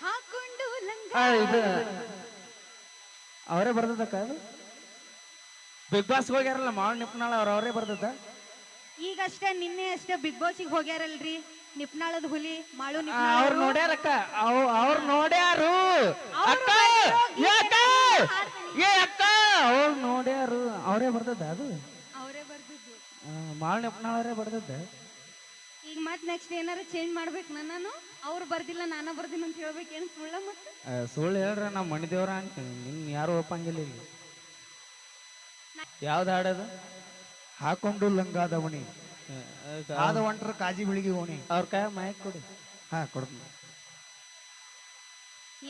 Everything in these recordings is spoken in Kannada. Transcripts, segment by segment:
ಹಾಕೊಂಡು ಲಂಗ. ಆ, ಇದು ಅವರೇ ಬರ್ದಕ್ಕ ಅದು? ಬಿಗ್ ಬಾಸ್ ಹೋಗ್ಯಾರಲ್ಲ ಮಾವನ್ ನಿಪ್ನಾಳ ಅವ್ರ ಅವರೇ ಬರ್ದದ ಈಗಷ್ಟೇ ನಿನ್ನೆ ಅಷ್ಟೇ ಬಿಗ್ ಬಾಸಿಗೆ ಹೋಗ್ಯಾರಲ್ರಿ. ನಿಪ್ನಾಳದ ಹುಲಿ ಮಾಳು ಅವ್ರು ನಿಪ್ನಾಳ ನೋಡ್ಯಾರಕ್ಕ ಅವ್- ಅವ್ರು ನೋಡ್ಯಾರು. ಅವ್ರು ಅಕ್ಕ ಏ ಅಕ್ಕ ಹಾಡ್ತೀನಿ. ಏ ಅಕ್ಕ ಅವ್ರು ನೋಡ್ಯಾರು ಅವರೇ ಬರ್ದದ ಅದು? ಅವರೇ ಬರ್ದಿದ್ದು. ನಿಪ್ನಾಳ ಅವರೇ ಬರ್ದದ್ದ? ಈಗ ಮತ್ ನೆಕ್ಸ್ಟ್ ಏನಾರ ಚೇಂಜ್ ಮಾಡ್ಬೇಕು ನಾನು? ಅವ್ರು ಬರ್ದಿಲ್ಲ ನಾನು ಬರ್ದಿನ ಅಂತ ಹೇಳ್ಬೇಕೇನು ಸುಳ್ಳ ಮತ್ತೆ? ಸುಳ್ಳು ಹೇಳ್ರ ನಾ ಮಣಿದೇವ್ರ ಅಂತ ನಿನ್ ಯಾರು ಒಪ್ಪಂಗಿಲ್ಲ ಇಲ್ಲಿ? ಯಾವ್ದು ಹಾಡದು? ಹಾಕೊಂಡು ಲಂಗಾದವಣಿ ಆದ ಒಂಟ್ರ ಕಾಜಿ ಬೆಳಿಗ್ಗೆ ಓಣಿ. ಅವ್ರ ಕೈ ಮೈಕ್ ಕೊಡಿ. ಹಾ ಕೊಡ್ತೀನಿ.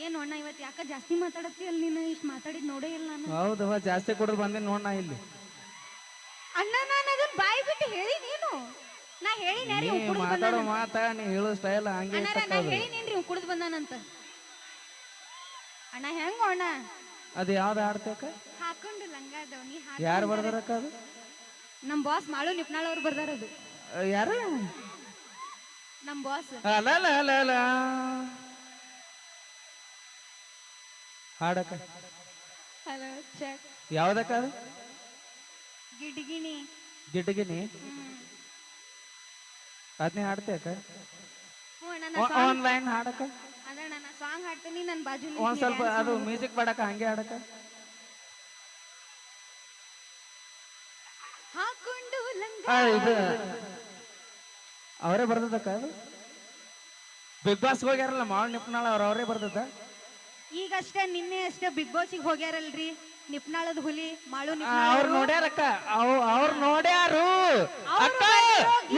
ಏನು ಅಣ್ಣ ಇವತ್ತು ಯಾಕ ಜಾಸ್ತಿ ಮಾತಾಡತ್ತಿ ಅಲ್ಲಿ ನೀನು? ಇಷ್ಟು ಮಾತಾಡಿದ್ ನೋಡೇ ಇಲ್ಲ ನಾನು. ಹೌದವ ಜಾಸ್ತಿ ಕೊಡೋದು ಬಂದೆ ನೋಡ್ ನಾ ಇಲ್ಲಿ ಅಣ್ಣ ನಾನು ಅದನ್ನ ಬಾಯಿ ಬಿಟ್ಟು ಹೇಳಿ ನೀನು ನಾ ಮಾತಾಡೋ ಮಾತಾ ನೀ ಹೇಳೋ ಸ್ಟೈಲ್ ಹಂಗೆ. ಹೇಳಿನೇನ್ರಿ ಕುಡಿದು ಬಂದಾನಂತ. ಅಣ್ಣ ಹೆಂಗ ಅಣ್ಣ? ಅದು ಯಾವ್ದು ಹಾಡ್ತೇಕ ಹಾಕೊಂಡು ಲಂಗಾದವನಿ ಯಾರು ಬರ್ದಾರಕ್ಕ ಅದು? ನಮ್ಮ ಬಾಸ್ ಮಾಳು ನಿಪ್ನಾಳ್ ಅವ್ರು ಬರ್ದಾರ ಅದು. ಯಾರು? ನಮ್ ಬಾಸ್. ಅಲ್ಲ ಅಲ್ಲ ಅಲ್ಲ ಅಲ್ಲ. ಹಾಡಕ್ಕ. ಹಲೋ ಚೆಕ್ ಯಾವ್ದಕ್ಕ ಅದು? ಗಿಡ್ಗಿಣಿ. ಗಿಡ್ಗಿನಿ ಅದನ್ನೇ ಅಕ್ಕ? ಹ್ಞೂ ಅಣ್ಣ ನಾ ಸಾಂಗ್ ಆನ್ಲೈನ್ ಹಾಡಕ್ಕ? ಅದಣ್ಣ ನಾ ಸಾಂಗ್ ಹಾಡ್ತೀನಿ ನನ್ನ ಬಾಜು ಒಂದ್ ಸ್ವಲ್ಪ ಅದು ಮ್ಯೂಸಿಕ್ ಮಾಡಕ್ಕ ಹಂಗೆ ಹಾಡಕ ಹಾಕೊಂಡು ಲಂಗ. ಆ, ಇದು ಅವರೇ ಬರ್ದದಕ್ಕ ಅದು? ಬಿಗ್ ಬಾಸ್ ಹೋಗ್ಯಾರಲ್ಲ ಮಾಳ್ ನಿಪ್ನಾಳ ಅವ್ರ ಅವರೇ ಬರ್ತದ ಈಗಷ್ಟೇ ನಿನ್ನೆ ಅಷ್ಟೇ ಬಿಗ್ ಬಾಸಿಗೆ ಹೋಗ್ಯಾರಲ್ರಿ. ನಿಪ್ನಾಳದ ಹುಲಿ ಮಾಳು ಅವ್ರು ನಿಪ್ನಾಳ್. ನೋಡ್ಯಾರಕ್ಕ ಅವ್ ಅವ್ರು ನೋಡ್ಯಾರು. ಅಕ್ಕ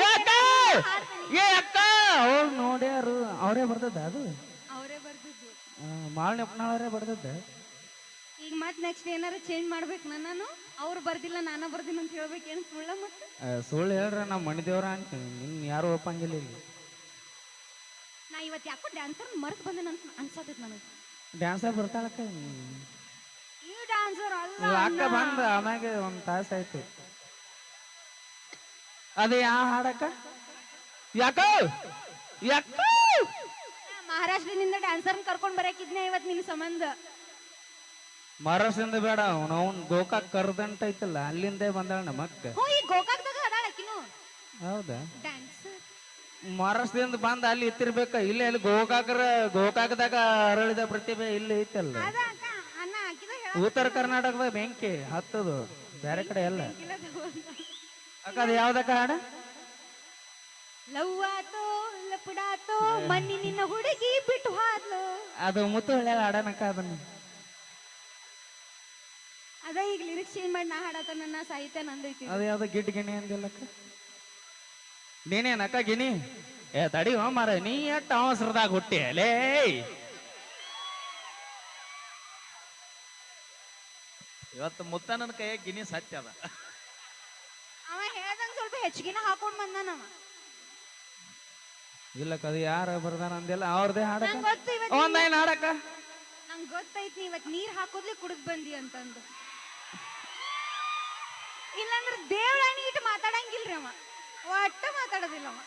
ಅಕ್ಕ ಏ ಅಕ್ಕ ಅವ್ರು ನೋಡ್ಯಾರು ಅವರೇ ಬರ್ದದ್ದ ಅದು? ಅವರೇ ಬರ್ದಿದ್ದು. ಮಾವಳ ನಿಪ್ನಾಳವರೇ ಬರ್ದದ ಈಗ ಮತ್ ನೆಕ್ಸ್ಟ್ ಏನಾರ ಚೇಂಜ್ ಮಾಡ್ಬೇಕು ನಾನು ಅವ್ರು ಬರ್ದಿಲ್ಲ ನಾನು ಬರ್ದಿಲ್ಲ ಅಂತ ಹೇಳ್ಬೇಕೇನು ಸುಳ್ಳ ಮತ್ತೆ? ಸುಳ್ಳು ಹೇಳ್ರ ನಾ ಮಣಿದೇವ್ರ ಅಂತ. ನಿನ್ ಯಾರು ಒಪ್ಪಂಗಿಲ್ಲ ಇಲ್ಲಿ? ನಾ ಇವತ್ತು ಯಾಕೋ ಡ್ಯಾನ್ಸರ್ ಮರ್ತ್ ಬಂದೆ ಅಂತ ಅನ್ಸತೈತಿ ನನಗೆ. ಡ್ಯಾನ್ಸರ್ ಬರ್ತಾಳಕ್ಕ ಈ ಡ್ಯಾನ್ಸರ್ ಅಲ್ಲ ಅಕ್ಕ ಬಂದ ಆಮ್ಯಾಗ ಒಂದ್ ತಾಸ ಆಯ್ತು. ಅದೇ ಯಾವ ಹಾಡಕ್ಕ? ಯಾಕ? ಯಾಕ? ಮಹಾರಾಷ್ಟ್ರದಿಂದ ಡ್ಯಾನ್ಸರ್ ಕರ್ಕೊಂಡ್ ಬರಕಿದ್ನೆ ಇವತ್ತು ನಿನ್ ಸಂಬಂಧ. ಮಹಾರಾಷ್ಟ್ರದಿಂದ ಬೇಡ ಅವ್ನ ಅವ್ನ್ ಗೋಕಾಕ್ ಕರ್ದಂಟ ಐತಲ್ಲ ಅಲ್ಲಿಂದೇ ಬಂದಾಳ ನಮ್ಮ ಅಕ್ಕ. ಹ್ಞೂ ಈ ಗೋಕಾಕ್ದಾಗ ಅದಾಳ ಆಕಿನು? ಹೌದಾ? ಡ್ಯಾನ್ಸರ್ ಮಹಾರಾಷ್ಟ್ರದಿಂದ ಬಂದ ಅಲ್ಲಿ ಇತ್ತಿರ್ಬೇಕ ಇಲ್ಲಿ ಅಲ್ಲಿ ಗೋಕಾಕರ ಗೋಕಾಕದಾಗ ಅರಳಿದ ಪ್ರತಿಭೆ ಇಲ್ಲಿ ಐತಲ್ಲ. ಅದ ಅಕ್ಕ ಅಣ್ಣ ಹಾಕಿದ ಹೇಳ. ಉತ್ತರ ಕರ್ನಾಟಕದ ಬೆಂಕಿ ಹತ್ತದು ಬೇರೆ ಕಡೆ ಎಲ್ಲ. ಅಕ್ಕ ಅದು ಯಾವ್ದಕ್ಕ ಹಾಡ ಲವ್ ಆತೋ ಲಪಡಾತೋ ಮನ್ನಿ ನಿನ್ನ ಹುಡುಗಿ ಬಿಟ್ಟು ಹಾದ್ಲು. ಅದು ಮುತ್ತು ಹಳ್ಳಿ ಹಾಡನಕ್ಕ ಅದನ್ನ. ಅದ ಈಗ ಲಿರಿಕ್ಸ್ ಚೇಂಜ್ ಮಾಡಿ ನಾ ಹಾಡತ ನನ್ನ ಸಾಹಿತ್ಯ ನಂದೈತಿ. ಅದು ಯಾವ್ದು ಗಿಡ್ ಗಿಣಿ ಅಂದಿಲ್ಲಕ್ಕ. ನೀನೇನಕ್ಕ ಗಿಣಿ? ಏ ತಡಿ ಹೋ ಮಾರ ನೀ ಎಟ್ಟ ಅವಸರದಾಗ ಹುಟ್ಟಿ? ಲೇ ಇವತ್ತು ಮುತ್ತಣ್ಣನ ಕೈಯಾಗ ಗಿನಿ ಸತ್ಯ ಅದ. ಅವ ಹೇಳ್ದಂಗ ಸ್ವಲ್ಪ ಹೆಚ್ಚಿಗೆನ ಹಾಕೊಂಡ್ ಬಂದಾನವ ಇಲ್ಲಕ್ಕ ಅದು ಯಾರ ಬರ್ದಾನ ಅಂದಿಲ್ಲ ಅವ್ರದೇ ಹಾಡಕ ನಂಗ್ ಗೊತ್ತು ಇವತ್ತು ಒಂದ್ ಐನ್ ಹಾಡಕ್ಕ? ನಂಗ್ ಗೊತ್ತೈತಿ ಇವತ್ ನೀರ್ ಹಾಕೋದ್ಲಿ ಕುಡಿದ್ ಬಂದಿ ಅಂತಂದು. ಇಲ್ಲಂದ್ರ ದೇವಳಾಣಿ ಇಟ್ಟು ಮಾತಾಡಂಗಿಲ್ರಿ ಅವ. ಒಟ್ಟ ಮಾತಾಡೋದಿಲ್ಲ ಅವ.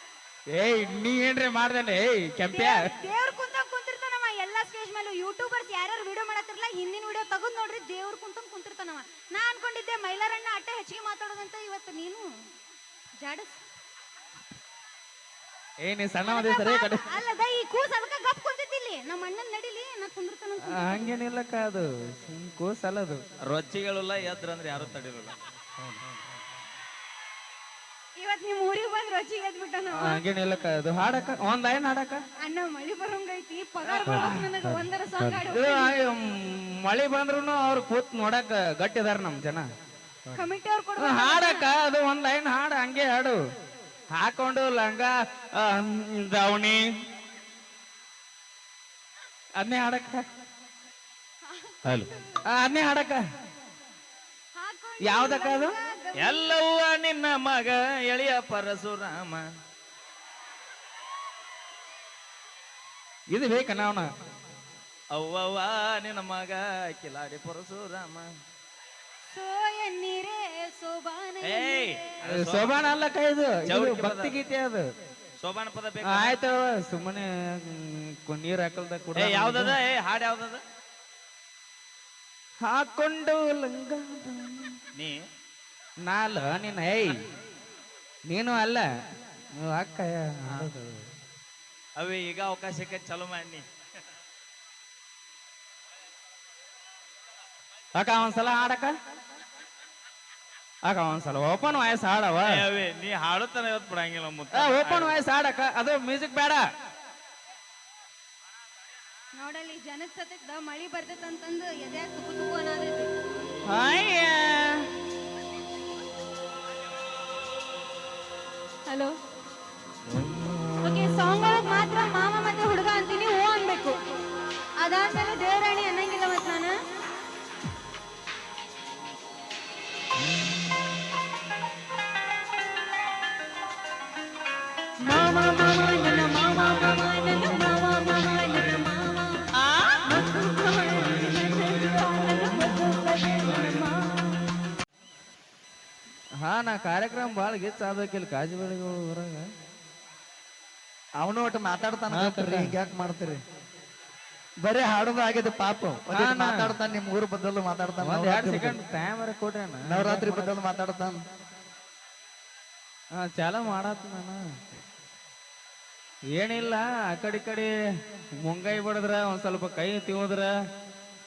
ಏಯ್ ನೀ ಏನ್ರಿ ಮಾಡ್ದೇನೆ ಏಯ್ ಕೆಂಪ್ಯ. ದೇವ್ರ ಕುಂತ ಕುಂತಿರ್ತಾನವ ಎಲ್ಲಾ ಸ್ಟೇಜ್ ಮೇಲೂ ಯೂಟ್ಯೂಬರ್ಸ್ ಯಾರ್ಯಾರು ವಿಡಿಯೋ ಮಾಡತ್ತಿರಲ್ಲ ಹಿಂದಿನ ವಿಡಿಯೋ ತಗೊಂಡ್ ನೋಡ್ರಿ ದೇವ್ರ ಕುಂತ ಕುಂತಿರ್ತಾನವ ನಾ ಅನ್ಕೊಂಡಿದ್ದೆ ಮೈಲಾರಣ್ಣ ಅಟ್ಟ ಹೆಚ್ಚಿಗೆ ಮಾತಾಡೋದಂತ ಇವತ್ತು ನೀನು? ಜಾಡಸ್. ಏ ನೀ ಸಣ್ಣ ಮಂದಿ ಸರಿ ಕಡೆ ಅಲ್ಲದ ಈ ಕೂಸ್ ಅದಕ್ಕ ಗಪ್ ಕುಂತಿದ್ದಿಲ್ಲಿ? ನಮ್ಮ ಅಣ್ಣನ್ ನಡಿಲಿ ನಾ ಕುಂದಿರ್ತಾನ ಹಂಗೇನಿಲ್ಲಕ್ಕ ಅದು. ಕೂಸ್ ಅಲ್ಲ ಅದು ರೊಚ್ಚಿಗಳಿಲ್ಲ ಎದ್ರಂದ್ರೆ ಯಾರು ತಡಿರಲ್ಲ ಇವತ್ ನಿಮ್ ಊರಿಗೆ ಬಂದ್ ರೊಚ್ಚಿಗೆ ಎದ್ಬಿಟ್ಟ ನಾವು. ಹಂಗೇನಿಲ್ಲಕ್ಕ ಅದು. ಹಾಡಕ್ಕ ಒಂದ್ ಲೈನ್ ಹಾಡಕ್ಕ. ಅಣ್ಣ ಮಳಿ ಬರೋಂಗೈತಿ ಪಗಾರ ಬರ್ಬೇಕು ನನಗ ಒಂದರ ಸಾಂಗ್ ಹಾಡು ಮಳಿ ಬಂದ್ರು ಅವ್ರು ಕೂತ್ ನೋಡಕ್ ಗಟ್ಟಿದಾರ ನಮ್ ಜನ. ಕಮಿಟಿ ಅವ್ರು ಕೊಡ ಹಾಡಕ್ಕ ಅದು ಒಂದ್ ಲೈನ್ ಹಾಡು ಹಂಗೆ ಹಾಡು. ಹಾಕೊಂಡು ಲಂಗ ದೌಣಿ. ದಾವಣಿ ಅದನ್ನೇ ಹಾಡಕ್ಕ. ಹಲೋ. ಆ, ಅದನ್ನೇ ಹಾಡಕ್ಕ. ಯಾವ್ದಕ್ಕ ಅದು? ಎಲ್ಲವ್ವ ನಿನ್ನ ಮಗ ಎಳೆಯ ಪರಶುರಾಮ. ಇದು ಬೇಕ ನಾವ್ನ? ಅವ್ವವ್ವ ನಿನ್ನ ಮಗ ಕಿಲಾಡಿ ಪರಶುರಾಮ. ಸೋಬಾನ ಅಲ್ಲ ಕೈದು ಶೋಭಾನ ಅಲ್ಲಕ್ಕ ಇದು. ಭಕ್ತಿ ಗೀತೆ ಅದು. ಸೋಬಾನ ಪದ ಬೇಕು? ಆಯ್ತು ಸುಮ್ಮನೆ ನೀರ್ ಹಾಕಲ್ದ ಕೂಡ ಏ ಯಾವ್ದದ? ಏ ಹಾಡ್ ಯಾವ್ದದ? ಹಾಕೊಂಡು ಲಂಗ. ನೀ? ನಾಲ ನಿನ್ನ ಏಯ್ ನೀನು ಅಲ್ಲ. ನೀವು ಅಕ್ಕ ಅವೇ ಅವಿ ಈಗ ಅವಕಾಶಕ್ಕೆ ಚಲೋ ಮಾಡಿ ಅಕ್ಕ ಒಂದ್ಸಲ ಹಾಡಕ್ಕ? ಅಕ್ಕ ಒಂದ್ಸಲ ಓಪನ್ ವಾಯ್ಸ್ ಹಾಡವ? ನೀ ಹಾಡುತ್ತಾನೆ ಇವತ್ತು ಬಿಡಂಗಿಲ್ಲ ಮುತ್ತ. ಓಪನ್ ವಾಯ್ಸ್ ಹಾಡಕ್ಕ ಅದು ಮ್ಯೂಸಿಕ್ ಬೇಡ. ನೋಡಲ್ಲಿ ಜನದ ಸತದ ಮಳಿ ಬರ್ತೈತಂತಂದು ಎದೆ ತುಕು ತುಕು ಅನ್ನೋದೈತಿ ಅಯ್ಯ ಹಲೋ? ನಾ ಕಾರ್ಯಕ್ರಮ ಬಾಳ ಗೆಚ್ಚ ಆಗ್ಬೇಕಿಲ್ಲ ಕಾಜಿ ಬೆಳಗ್ಗೆ ಊರಾಗ. ಅವನು ಒಟ್ಟು ಮಾತಾಡ್ತಾನ. ಹಿಂಗ್ ಯಾಕೆ ಮಾಡ್ತೀರಿ? ಬರೀ ಹಾಡೋದು ಆಗಿದೆ ಪಾಪ. ಮಾತಾಡ್ತಾನ ನಿಮ್ ಊರ್ ಬದಲು ಮಾತಾಡ್ತಾನ ಒಂದ್ ಎರಡ್ ನವರಾತ್ರಿ ಸೆಕೆಂಡ್ ಟೈಮ್ ನವರಾತ್ರಿ ಬದಲು ಮಾತಾಡ್ತಾನ. ಹಾ ಚಾಲ ಮಾಡತ್ತ ನಾನು. ಏನಿಲ್ಲ ಆ ಕಡೆ ಕಡೆ ಮುಂಗೈ ಬಡದ್ರ ಒಂದ್ ಸ್ವಲ್ಪ ಕೈ ತಿವದ್ರ.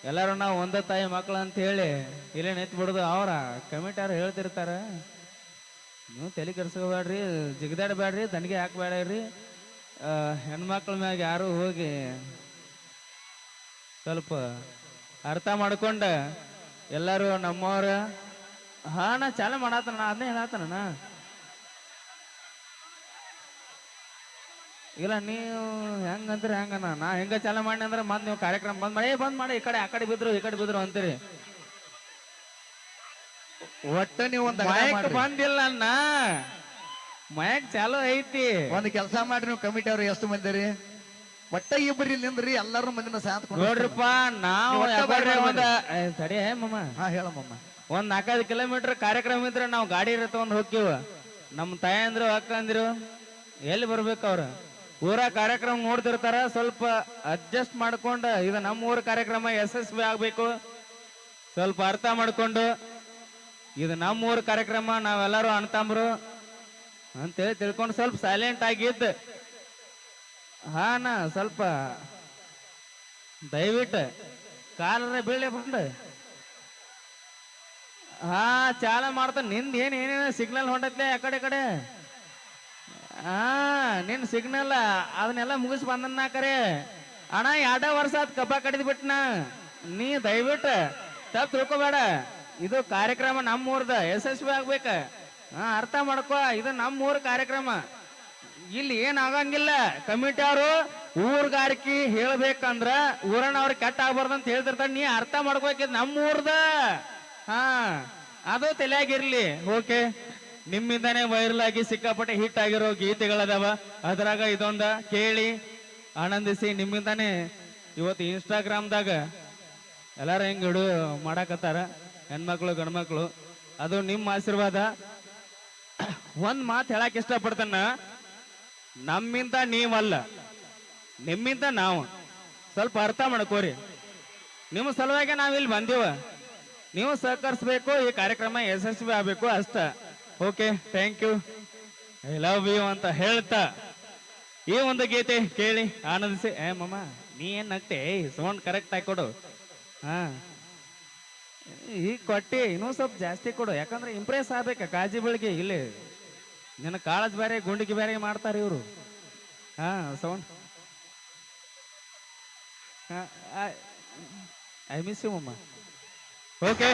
ಎಲ್ಲಾರು ನಾವು ಒಂದೇ ತಾಯಿ ಮಕ್ಳು ಅಂತ ಹೇಳಿ ಇಲ್ಲೇ ನಿಂತ್ ಬಿಡುದು ಅವ್ರ. ಕಮಿಟಾರ ಹೇಳ್ತಿರ್ತಾರ. ನೀವು ತಲೆ ಕೆಡ್ಸ್ಕೋಬೇಡ್ರಿ, ಜಿಗದಾಡಬೇಡ್ರಿ, ದಂಡಿಗೆ ಹಾಕ್ಬೇಡ್ರಿ. ಹೆಣ್ಮಕ್ಳ ಮ್ಯಾಗ ಯಾರು ಹೋಗಿ ಸ್ವಲ್ಪ ಅರ್ಥ ಮಾಡ್ಕೊಂಡ ಎಲ್ಲರೂ ನಮ್ಮವ್ರ, ಹಾ ನಾ ಚಾಲು ಮಾಡಾತನ ಅದನ್ನೇ ಹೇಳತ್ತನ ಇಲ್ಲ, ನೀವು ಹೆಂಗಂದ್ರೆ ಹೆಂಗನ ನಾ ಹೆಂಗ ಚಾಲೆ ಮಾಡಿ ಅಂದ್ರೆ ಮತ್ತೆ ನೀವು ಕಾರ್ಯಕ್ರಮ ಬಂದ್ ಮಾಡಿ ಬಂದ್ ಮಾಡಿ, ಈ ಕಡೆ, ಆ ಕಡೆ ಬಿದ್ರು, ಈ ಕಡೆ ಬಿದ್ರು ಅಂತೀರಿ. ಒಟ್ಟ ನೀವು ಒಂದು ಮಯಕ್ ಬಂದಿಲ್ಲ ಅಣ್ಣ. ಮಯಕ್ ಚಾಲೋ ಐತಿ. ಒಂದು ಕೆಲಸ ಮಾಡ್ರಿ ನೀವು ಕಮಿಟಿ ಅವ್ರು ಎಷ್ಟು ಮಂದಿರಿ ಒಟ್ಟ ಇಬ್ಬರಿ ನಿಂದ್ರಿ ಎಲ್ಲಾರು ಮಂದಿನ ಸಾಥ್ ನೋಡ್ರಿಪ್ಪ ನಾವು ಸರಿ. ಒಂದ ಮಮ್ಮ ಹಾ ಹೇಳಮ್ಮಮ್ಮ ಒಂದ್ ನಾಲ್ಕೈದು ಕಿಲೋಮೀಟರ್ ಕಾರ್ಯಕ್ರಮ ಇದ್ರೆ ನಾವು ಗಾಡಿ ತಗೊಂಡ್ ಹೋಗ್ತೀವ. ನಮ್ಮ ತಾಯಂದ್ರು ಅಕ್ಕಂದಿರು ಎಲ್ಲಿ ಬರ್ಬೇಕು ಅವ್ರು? ಊರ ಕಾರ್ಯಕ್ರಮ ನೋಡ್ತಿರ್ತಾರ ಸ್ವಲ್ಪ ಅಡ್ಜಸ್ಟ್ ಮಾಡ್ಕೊಂಡು ಇದು ನಮ್ಮ ಊರ ಕಾರ್ಯಕ್ರಮ ಯಶಸ್ವಿ ಆಗ್ಬೇಕು. ಸ್ವಲ್ಪ ಅರ್ಥ ಮಾಡ್ಕೊಂಡು ಇದು ನಮ್ಮ ಊರ ಕಾರ್ಯಕ್ರಮ, ನಾವೆಲ್ಲರೂ ಅಣ್ತಂಬ್ರು. ಅಂತೇಳಿ ತಿಳ್ಕೊಂಡು ಸ್ವಲ್ಪ ಸೈಲೆಂಟ್ ಆಗಿದ್ದ. ಹಾನ ಸ್ವಲ್ಪ ದಯವಿಟ್ಟು ಕಾಲರ ಬೀಳೆ ಬಂದು. ಹಾ ಚಾಲ ಮಾಡ್ತಾನೆ. ನಿಂದ ಏನ್ ಏನೇನ ಸಿಗ್ನಲ್ ಹೊಂಟತ್ಲೆ ಆ ಕಡೆ ಕಡೆ. ಹಾ, ನಿನ್ ಸಿಗ್ನಲ್ ಅದನ್ನೆಲ್ಲ ಮುಗಿಸ್ ಬಂದನ್ನ ಕರೆ. ಅಣ್ಣ, ಎರಡ ವರ್ಷ ಆತ್ ಕಬ್ಬ ಕಡಿದ್ ಬಿಟ್ನ ನೀ ದಯವಿಟ್ಟು ತಪ್ಪು ತಿಳ್ಕೊಬೇಡ. ಇದು ಕಾರ್ಯಕ್ರಮ ನಮ್ಮ ನಮ್ಮೂರ್ದ, ಯಶಸ್ವಿ ಆಗ್ಬೇಕ. ಹಾ, ಅರ್ಥ ಮಾಡ್ಕೋ, ಇದು ನಮ್ಮ ಊರ ಕಾರ್ಯಕ್ರಮ. ಇಲ್ಲಿ ಏನ್ ಆಗಂಗಿಲ್ಲ. ಕಮಿಟಿ ಅವರು ಊರ್ಗಾರಿಕೆ ಹೇಳ್ಬೇಕಂದ್ರ ಊರನ್ನ ಅವ್ರಿಗೆ ಕೆಟ್ಟ ಆಗ್ಬಾರ್ದು ಅಂತ ಹೇಳ್ತಿರ್ತಾರ. ನೀ ಅರ್ಥ ಮಾಡ್ಕೋಕಿದ್ ನಮ್ಮ ಊರ್ದ ಹಾ, ಅದು ತಲೆಯಾಗಿರ್ಲಿ. ಓಕೆ. ನಿಮ್ಮಿಂದಾನೇ ವೈರಲ್ ಆಗಿ ಸಿಕ್ಕಾಪಟ್ಟೆ ಹಿಟ್ ಆಗಿರೋ ಗೀತೆಗಳದಾವ. ಅದ್ರಾಗ ಇದೊಂದ ಕೇಳಿ, ಆನಂದಿಸಿ ನಿಮ್ಮಿಂದಾನೇ ಇವತ್ತು ಇನ್ಸ್ಟಾಗ್ರಾಮ್ದಾಗ ಎಲ್ಲಾರು ಹೆಂಗ್ ಹಿಡು ಮಾಡಾಕತ್ತಾರ. ಹೆಣ್ಮಕ್ಳು, ಗಂಡ್ಮಕ್ಳು, ಅದು ನಿಮ್ಮ ಆಶೀರ್ವಾದ. ಒಂದ್ ಮಾತು ಹೇಳಕ್ ಇಷ್ಟಪಡ್ತಾನ. ನಮ್ಮಿಂದ ನೀವಲ್ಲ, ನಿಮ್ಮಿಂದ ನಾವು. ಸ್ವಲ್ಪ ಅರ್ಥ ಮಾಡ್ಕೋರಿ. ನಿಮ್ಮ ಸಲುವಾಗಿ ಇಲ್ಲಿ ಬಂದೀವ. ನೀವು ಸಹಕರಿಸಬೇಕು, ಈ ಕಾರ್ಯಕ್ರಮ ಯಶಸ್ವಿ ಆಗ್ಬೇಕು ಅಷ್ಟ. Okay thank you I love you ಅಂತ ಹೇಳ್ತಾ. ಈ ಒಂದು ಗೀತೆ ಕೇಳಿ ಆನಂದಿಸಿ. ಏ ಮಮ್ಮ ನೀ ಏನ್ ಸೌಂಡ್ ಕರೆಕ್ಟ್ ಆಗಿ ಕೊಡು. ಹಾ. ಈಗ ಕೊಟ್ಟಿ ಇನ್ನೂ ಸ್ವಲ್ಪ ಜಾಸ್ತಿ ಕೊಡು. ಯಾಕಂದ್ರೆ ಇಂಪ್ರೆಸ್ ಆಗ್ಬೇಕ. ಕಾಜಿ ಬೆಳಿಗ್ಗೆ ಇಲ್ಲಿ ನಿನ್ನ ಕಾಳಜ್ ಬೇರೆ ಗುಂಡಿಗೆ ಬೇರೆ ಮಾಡ್ತಾರೆ ಇವರು. ಹಾ, sound. I miss you mamma okay